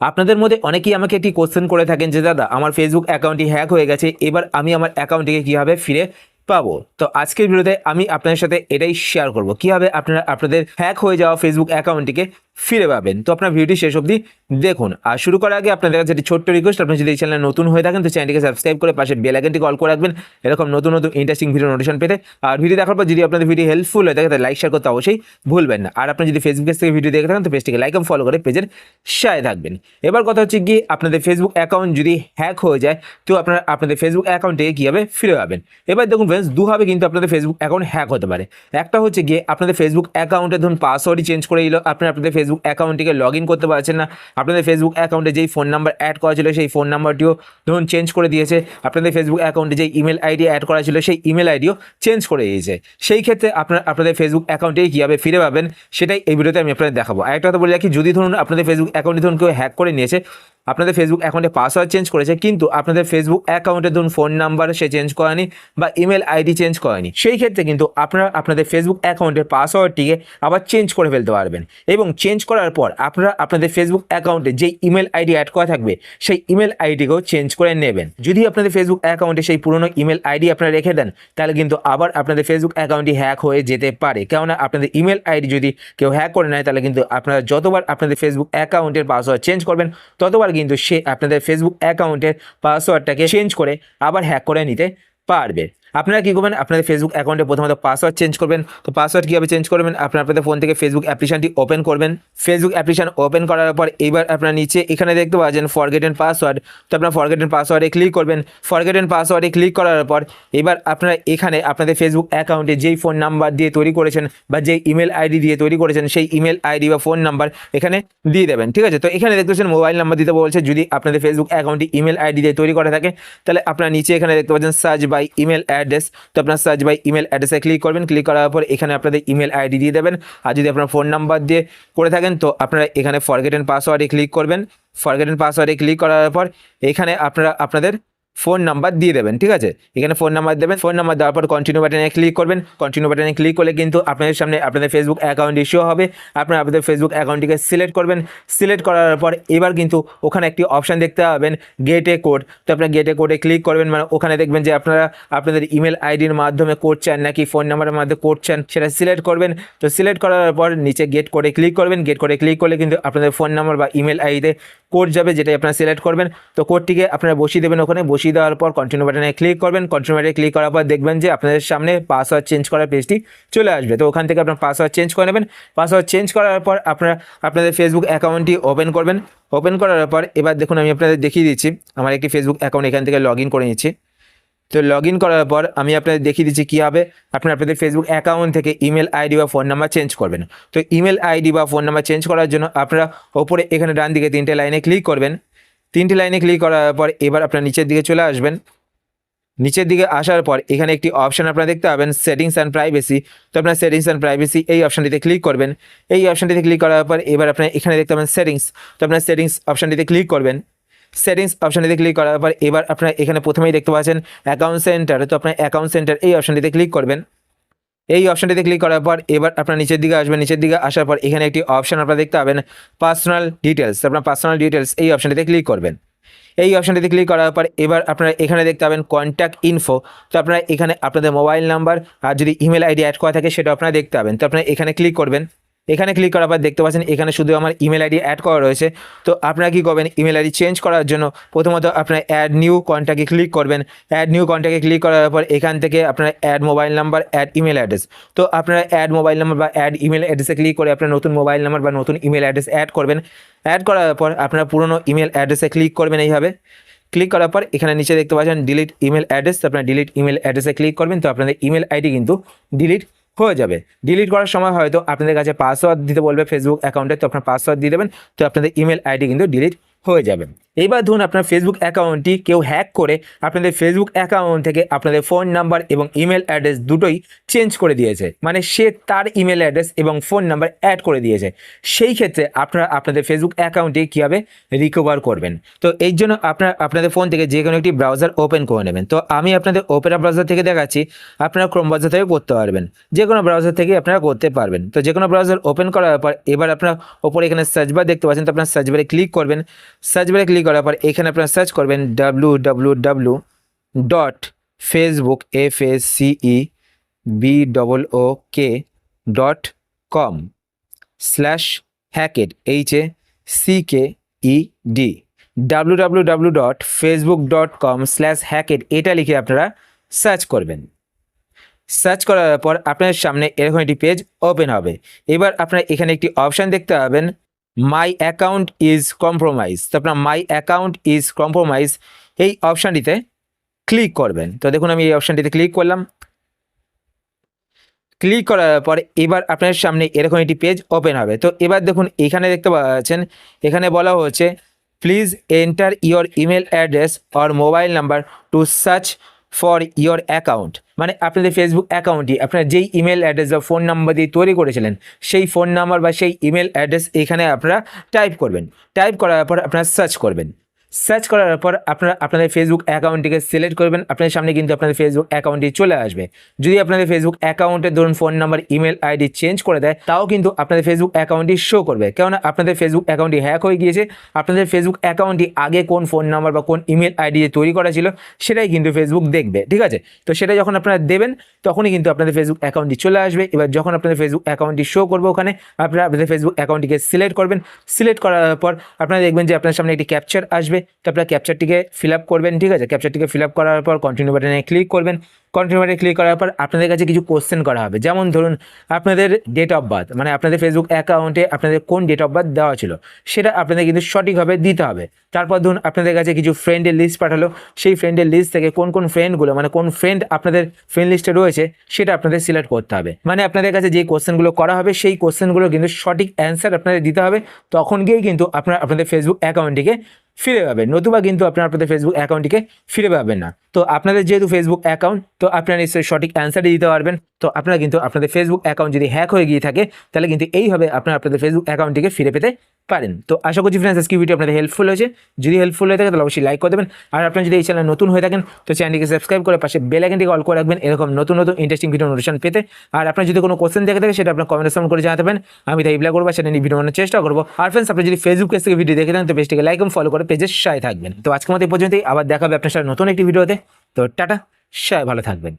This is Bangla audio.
আপনাদের মধ্যে অনেকেই আমাকে একটি কোশ্চেন করে থাকেন যে, দাদা, আমার ফেসবুক অ্যাকাউন্টটি হ্যাক হয়ে গেছে, এবার আমি আমার অ্যাকাউন্টটিকে কীভাবে ফিরে পাবো? তো আজকের ভিডিওতে আমি আপনাদের সাথে এটাই শেয়ার করব। কীভাবে আপনারা, আপনাদের হ্যাক হয়ে যাওয়া ফেসবুক অ্যাকাউন্টটিকে ফিরে পাবেন। তো আপনার ভিডিওটি শেষ অবধি দেখুন। আর শুরু করার আগে আপনাদের কাছে একটি ছোট্ট রিকোয়েস্ট আপনি যদি এই চ্যানেলে নতুন হয়ে থাকেন, তো চ্যানেলটিকে সাবস্ক্রাইব করে পাশে বেল আইকনটি কল করে রাখবেন। এরকম নতুন নতুন ইন্টারেস্টিং ভিডিও নোটিশন পেতে। আর ভিডিও দেখার পর যদি আপনাদের ভিডিও হেল্পফুল হয়ে থাকে, তাহলে লাইক শেয়ার করতে অবশ্যই ভুলবেন না। আর আপনি যদি ফেসবুক পেজ থেকে ভিডিও দেখে থাকেন, তো পেজটিকে লাইক এবং ফলো করে পেজের সাথে থাকবেন। এবার কথা হচ্ছে কি আপনাদের ফেসবুক অ্যাকাউন্ট যদি হ্যাক হয়ে যায়, তো আপনারা, আপনাদের ফেসবুক অ্যাকাউন্টে কীভাবে ফিরে পাবেন? এবার দেখুন ফ্রেন্ডস দুভাবে কিন্তু আপনাদের ফেসবুক অ্যাকাউন্ট হ্যাক হতে পারে। একটা হচ্ছে গিয়ে আপনাদের ফেসবুক অ্যাকাউন্টে ধরুন পাসওয়ার্ডই চেঞ্জ করে দিল, আপনি আপনাদের ফেসবুক অ্যাকাউন্টটিকে লগ ইন করতে পারছেন না। আপনাদের ফেসবুক অ্যাকাউন্টে যেই ফোন নাম্বার অ্যাড করা ছিল, সেই ফোন নাম্বারটিও ধরুন চেঞ্জ করে দিয়েছে। আপনাদের ফেসবুক অ্যাকাউন্টে যেই ইমেল আইডি অ্যাড করা ছিল, সেই ইমেল আইডিও চেঞ্জ করে দিয়েছে। সেই ক্ষেত্রে আপনার, আপনাদের ফেসবুক অ্যাকাউন্টেই কীভাবে ফিরে পাবেন, সেটাই এই ভিডিওতে আমি আপনাদের দেখাবো। আরেকটা কথা বলে রাখি, যদি ধরুন আপনাদের ফেসবুক অ্যাকাউন্টে ধরুন কেউ হ্যাক করে নিয়েছে আপনাদের ফেসবুক অ্যাকাউন্টে পাসওয়ার্ড চেঞ্জ করেছে, কিন্তু আপনাদের ফেসবুক অ্যাকাউন্টে ধরুন ফোন নাম্বার সে চেঞ্জ করেনি বা ইমেল আইডি চেঞ্জ করেনি, সেই ক্ষেত্রে কিন্তু আপনারা আপনাদের ফেসবুক অ্যাকাউন্টের পাসওয়ার্ডটিকে আবার চেঞ্জ করে ফেলতে পারবেন। এবং চেঞ্জ করার পর আপনারা আপনাদের ফেসবুক অ্যাকাউন্টে যেই ইমেল আইডি অ্যাড করা থাকবে, সেই ইমেল আইডিকেও চেঞ্জ করে নেবেন। যদি আপনাদের ফেসবুক অ্যাকাউন্টে সেই পুরনো ইমেল আইডি আপনারা রেখে দেন, তাহলে কিন্তু আবার আপনাদের ফেসবুক অ্যাকাউন্টটি হ্যাক হয়ে যেতে পারে। কেননা আপনাদের ইমেল আইডি যদি কেউ হ্যাক করে নেয়, তাহলে কিন্তু আপনারা যতবার আপনাদের ফেসবুক অ্যাকাউন্টের পাসওয়ার্ড চেঞ্জ করবেন, ততবার কিন্তু সে আপনাদের ফেসবুক অ্যাকাউন্টের পাসওয়ার্ডটাকে চেঞ্জ করে আবার হ্যাক করে নিতে পারবে। আপনারা কী করবেন? আপনাদের ফেসবুক অ্যাকাউন্টে প্রথমত পাসওয়ার্ড চেঞ্জ করবেন। তো পাসওয়ার্ড কীভাবে চেঞ্জ করবেন? আপনার আপনাদের ফোন থেকে ফেসবুক অ্যাপ্লিকেশনটি ওপেন করবেন। ফেসবুক অ্যাপ্লিকেশন ওপেন করার পর এবার আপনার নিচে এখানে দেখতে পাচ্ছেন ফরগেট এন্ড পাসওয়ার্ড তো আপনার ফরগেট এন্ড পাসওয়ার্ডে ক্লিক করবেন। ফরগেট এন্ড পাসওয়ার্ডে ক্লিক করার পর এবার আপনারা এখানে আপনাদের ফেসবুক অ্যাকাউন্টে যেই ফোন নাম্বার দিয়ে তৈরি করেছেন বা যেই ইমেল আইডি দিয়ে তৈরি করেছেন, সেই ইমেল আইডি বা ফোন নাম্বার এখানে দিয়ে দেবেন। ঠিক আছে? তো এখানে দেখতে পাচ্ছেন মোবাইল নাম্বার দিতে বলছে। যদি আপনাদের ফেসবুক অ্যাকাউন্টটি ইমেল আইডি দিয়ে তৈরি করা থাকে, তাহলে আপনার নিচে এখানে দেখতে পাচ্ছেন সার্চ বাই ইমেল অ্যাড্রেস তো আপনার সার্চ বাই ইমেল অ্যাড্রেসে ক্লিক করবেন। ক্লিক করার পর এখানে আপনাদের ইমেল আইডি দিয়ে দেবেন। আর যদি আপনার ফোন নাম্বার দিয়ে করে থাকেন, তো আপনারা এখানে ফরগেটেন পাসওয়ার্ডে ক্লিক করবেন। ফরগেটেন পাসওয়ার্ডে ক্লিক করার পর এখানে আপনারা, আপনাদের ফোন নাম্বার দিয়ে দেবেন, ঠিক আছে? এখানে ফোন নাম্বার দেবেন, ফোন নাম্বার দেওয়ার পর কন্টিনিউ বাটনে ক্লিক করবেন। কন্টিনিউ বাটনে ক্লিক করলে কিন্তু আপনাদের সামনে আপনাদের ফেসবুক অ্যাকাউন্ট ইস্যু হবে। আপনারা আপনাদের ফেসবুক অ্যাকাউন্টটিকে সিলেক্ট করবেন। সিলেক্ট করার পর এবার কিন্তু ওখানে একটি অপশান দেখতে পাবেন গেটে কোড তো আপনার গেটে কোডে ক্লিক করবেন মানে ওখানে দেখবেন যে আপনারা আপনাদের ইমেল আইডির মাধ্যমে কোড চান নাকি ফোন নাম্বারের মাধ্যমে কোড চান, সেটা সিলেক্ট করবেন। তো সিলেক্ট করার পর নিচে গেট কোডে ক্লিক করবেন। গেট কোডে ক্লিক করলে কিন্তু আপনাদের ফোন নাম্বার বা ইমেল আইডিতে কোড যাবে, যেটাই আপনারা সিলেক্ট করবেন। তো কোডটিকে আপনারা বসিয়ে দেবেন ওখানে, বসিয়ে দেওয়ার পর কন্টিনিউ বাটনে ক্লিক করবেন। কন্টিনিউ বাটনে ক্লিক করার পর দেখবেন যে আপনাদের সামনে পাসওয়ার্ড চেঞ্জ করার পেজটি চলে আসবে। তো ওখান থেকে আপনার পাসওয়ার্ড চেঞ্জ করে নেবেন। পাসওয়ার্ড চেঞ্জ করার পর আপনারা, আপনাদের ফেসবুক অ্যাকাউন্টটি ওপেন করবেন। ওপেন করার পর এবার দেখুন, আমি আপনাদের দেখিয়ে দিচ্ছি। আমার একটি ফেসবুক অ্যাকাউন্ট এখান থেকে লগ করে নিচ্ছি। তো লগ করার পর আমি আপনাদের দেখিয়ে দিচ্ছি কীভাবে আপনারা আপনাদের ফেসবুক অ্যাকাউন্ট থেকে ইমেল আইডি বা ফোন নাম্বার চেঞ্জ করবেন। তো ইমেল আইডি বা ফোন নাম্বার চেঞ্জ করার জন্য আপনারা ওপরে এখানে ডান দিকে তিনটে লাইনে ক্লিক করবেন। তিনটে লাইনে ক্লিক করার পর এবার আপনার নিচের দিকে চলে আসবেন। নিচের দিকে আসার পর এখানে একটি অপশান আপনারা দেখতে পাবেন সেটিংস অ্যান্ড প্রাইভেসি তো আপনার সেটিংস অ্যান্ড প্রাইভেসি এই অপশানটিতে ক্লিক করবেন। এই অপশানটিতে ক্লিক করার পর এবার আপনার এখানে দেখতে পাবেন সেটিংস তো আপনার সেটিংস অপশনটিতে ক্লিক করবেন। সেটিংস অপশানটিতে ক্লিক করার পর এবার আপনারা এখানে প্রথমেই দেখতে পাচ্ছেন অ্যাকাউন্ট সেন্টার তো আপনার অ্যাকাউন্ট সেন্টার এই অপশনটিতে ক্লিক করবেন। এই অপশনটিতে ক্লিক করার পর এবার আপনার নিচের দিকে আসবেন নিচের দিকে আসার পর এখানে একটি অপশন আপনারা দেখতে পাবেন পার্সোনাল ডিটেলস আপনার পার্সোনাল ডিটেলস এই অপশনটিতে ক্লিক করবেন। এই অপশনটিতে ক্লিক করার পর এবার আপনারা এখানে দেখতে পাবেন কন্ট্যাক্ট ইনফো তো আপনারা এখানে আপনাদের মোবাইল নাম্বার আর যদি ইমেল আইডি অ্যাড করা থাকে সেটা আপনারা দেখতে পাবেন। তো আপনারা এখানে ক্লিক করবেন। এখানে ক্লিক করার পর দেখতে পাচ্ছেন, এখানে শুধু আমার ইমেল আইডি অ্যাড করা রয়েছে। তো আপনারা কী করবেন ইমেল আইডি চেঞ্জ করার জন্য প্রথমত আপনারা অ্যাড নিউ কন্ট্যাক্টে ক্লিক করবেন। অ্যাড নিউ কন্ট্যাক্টে ক্লিক করার পর এখান থেকে আপনারা add mobile number add email address তো আপনারা অ্যাড মোবাইল নাম্বার বা অ্যাড ইমেল অ্যাড্রেসে ক্লিক করে আপনার নতুন মোবাইল নাম্বার বা নতুন ইমেল অ্যাড্রেস অ্যাড করবেন। অ্যাড করার পর আপনারা পুরনো ইমেল অ্যাড্রেসে ক্লিক করবেন এইভাবে। ক্লিক করার পর এখানে নিচে দেখতে পাচ্ছেন ডিলিট ইমেল অ্যাড্রেস আপনারা ডিলিট ইমেল অ্যাড্রেসে ক্লিক করবেন, তো আপনাদের ইমেল আইডি কিন্তু ডিলিট হয়ে যাবে। ডিলিট করার সময় হয়তো আপনাদের কাছে পাসওয়ার্ড দিতে বলবে ফেসবুক অ্যাকাউন্টে তো আপনার পাসওয়ার্ড দিয়ে দেবেন, তো আপনাদের ইমেল আইডি কিন্তু ডিলিট হয়ে যাবে। এবার ধরুন আপনার ফেসবুক অ্যাকাউন্টটি কেউ হ্যাক করে আপনাদের ফেসবুক অ্যাকাউন্ট থেকে আপনাদের ফোন নাম্বার এবং ইমেল অ্যাড্রেস দুটোই চেঞ্জ করে দিয়েছে। মানে সে তার ইমেল অ্যাড্রেস এবং ফোন নাম্বার অ্যাড করে দিয়েছে। সেই ক্ষেত্রে আপনারা আপনাদের ফেসবুক অ্যাকাউন্টটি কীভাবে রিকভার করবেন? তো এই জন্য আপনার, আপনাদের ফোন থেকে যে কোনো একটি ব্রাউজার ওপেন করে নেবেন। তো আমি আপনাদের ওপেরা ব্রাউজার থেকে দেখাচ্ছি, আপনারা ক্রোম ব্রাউজার থেকে করতে পারবেন। যে কোনো ব্রাউজার থেকে আপনারা করতে পারবেন। তো যে কোনো ব্রাউজার ওপেন করার পর, এবার আপনার ওপরে এখানে সার্চ বার দেখতে পাচ্ছেন, তো আপনার সার্চ বারে ক্লিক করবেন। সার্চ বারে ক্লিক করার পর এখানে আপনারা সার্চ করবেন W W W dot Facebook F S C E B double O K dot com slash hacked H A C K E D W W W dot Facebook dot com slash hacked এটা লিখে আপনারা সার্চ করবেন। সার্চ করার পর আপনার সামনে এরকম একটি পেজ ওপেন হবে। এবার আপনারা এখানে একটি অপশান দেখতে পাবেন মাই অ্যাকাউন্ট ইজ কম্প্রোমাইজ তো আপনার মাই অ্যাকাউন্ট ইজ কম্প্রোমাইজ এই অপশানটিতে ক্লিক করবেন। তো দেখুন, আমি এই অপশানটিতে ক্লিক করলাম। ক্লিক করার পরে এবার আপনার সামনে এরকম একটি পেজ ওপেন হবে। তো এবার দেখুন, এখানে দেখতে পাচ্ছেন, এখানে বলা হচ্ছে please enter your email address or mobile number to search for your account মানে আপনাদের ফেসবুক অ্যাকাউন্টটি আপনার যেই ইমেল অ্যাড্রেস বা ফোন নাম্বার দিয়ে তৈরি করেছিলেন, সেই ফোন নাম্বার বা সেই ইমেল অ্যাড্রেস এখানে আপনারা টাইপ করবেন। টাইপ করার পর আপনারা সার্চ করবেন। সার্চ করার পর আপনারা আপনাদের ফেসবুক অ্যাকাউন্টটিকে সিলেক্ট করবেন। আপনাদের সামনে কিন্তু আপনাদের ফেসবুক অ্যাকাউন্টটি চলে আসবে। যদি আপনাদের ফেসবুক অ্যাকাউন্টে ধরুন phone number email ID change করে দেয়, তাও কিন্তু আপনাদের ফেসবুক অ্যাকাউন্টটি শো করবে। কেননা আপনাদের ফেসবুক অ্যাকাউন্টটি হ্যাক হয়ে গিয়েছে। আপনাদের ফেসবুক অ্যাকাউন্টটি আগে কোন ফোন নাম্বার বা কোন ইমেল আইডি তৈরি করা ছিল, সেটাই কিন্তু ফেসবুক দেখবে, ঠিক আছে? তো সেটা যখন আপনারা দেবেন, তখনই কিন্তু আপনাদের ফেসবুক অ্যাকাউন্টটি চলে আসবে। এবার যখন আপনাদের ফেসবুক অ্যাকাউন্টটি শো করবে ওখানে, আপনারা আপনাদের ফেসবুক অ্যাকাউন্টটিকে সিলেক্ট করবেন। সিলেক্ট করার পর আপনারা দেখবেন যে আপনার সামনে একটি ক্যাপচার আসবে। তো আপনারা ক্যাপচারটিকে ফিল আপ করবেন, ঠিক আছে? ক্যাপচারটিকে ফিল আপ করার পর কন্টিনিউ বাটনে ক্লিক করবেন। কন্টিনিউ বাটনে ক্লিক করার পর আপনাদের কাছে কিছু কোশ্চেন করা হবে। যেমন ধরুন, আপনাদের ডেট অফ বার্থ মানে আপনাদের ফেসবুক অ্যাকাউন্টে আপনাদের কোন ডেট অফ বার্থ দেওয়া ছিল, সেটা আপনাদের কিন্তু সঠিকভাবে দিতে হবে। তারপর ধরুন, আপনাদের কাছে কিছু ফ্রেন্ডের লিস্ট পাঠালো, সেই ফ্রেন্ডের লিস্ট থেকে কোন কোন ফ্রেন্ডগুলো মানে কোন ফ্রেন্ড আপনাদের ফ্রেন্ড লিস্টে রয়েছে, সেটা আপনাদের সিলেক্ট করতে হবে। মানে আপনাদের কাছে যে কোশ্চেনগুলো করা হবে, সেই কোশ্চেনগুলো কিন্তু সঠিক অ্যান্সার আপনাদের দিতে হবে। তখন গিয়েই কিন্তু আপনার আপনাদের ফেসবুক অ্যাকাউন্টটিকে ফিরে পাবেন। নতুবা কিন্তু আপনার আপনাদের ফেসবুক অ্যাকাউন্টটিকে ফিরে পাবেন না। তো আপনাদের যেহেতু ফেসবুক অ্যাকাউন্ট তো আপনারা নিশ্চয়ই সঠিক অ্যান্সারই দিতে পারবেন। তো আপনারা কিন্তু আপনাদের ফেসবুক অ্যাকাউন্ট যদি হ্যাক হয়ে গিয়ে থাকে, তাহলে কিন্তু এইভাবে আপনারা আপনাদের ফেসবুক অ্যাকাউন্টটিকে ফিরে পেতে পারেন। তো আশা করছি ফ্রেন্ডস আজকে ভিডিও আপনাদের হেল্পফুল হয়েছে। যদি হেল্পফুল হয়ে থাকে, তাহলে অবশ্যই লাইক করে দেবেন। আর আপনারা যদি এই চ্যানেল নতুন হয়ে থাকেন, তো চ্যানেলটিকে সাবস্ক্রাইব করে পাশে বেল আইকনটিকে অল করে রাখবেন। এরকম নতুন নতুন ইন্টারেস্টিং ভিডিও নোটিফিকেশন পেতে। আর আপনার যদি কোনো কোশ্চেন দেখে থাকে, সেটা আপনার কমেন্ট করে জানাতে পারেন। আমি তাই রিপ্লাই করব, সেটা নিয়ে ভিডিও চেষ্টা করব। আর ফ্রেন্ডস আপনি যদি ফেসবুক পেজ থেকে ভিডিও দেখে থাকেন, তো পেজটিকে লাইক এবং ফলো করে পেজের সাথে থাকবেন। তো আজকে মতো পর্যন্তই। আবার দেখাবে আপনার সাথে নতুন একটি ভিডিওতে তো টাটা সবাই ভালো থাকবেন।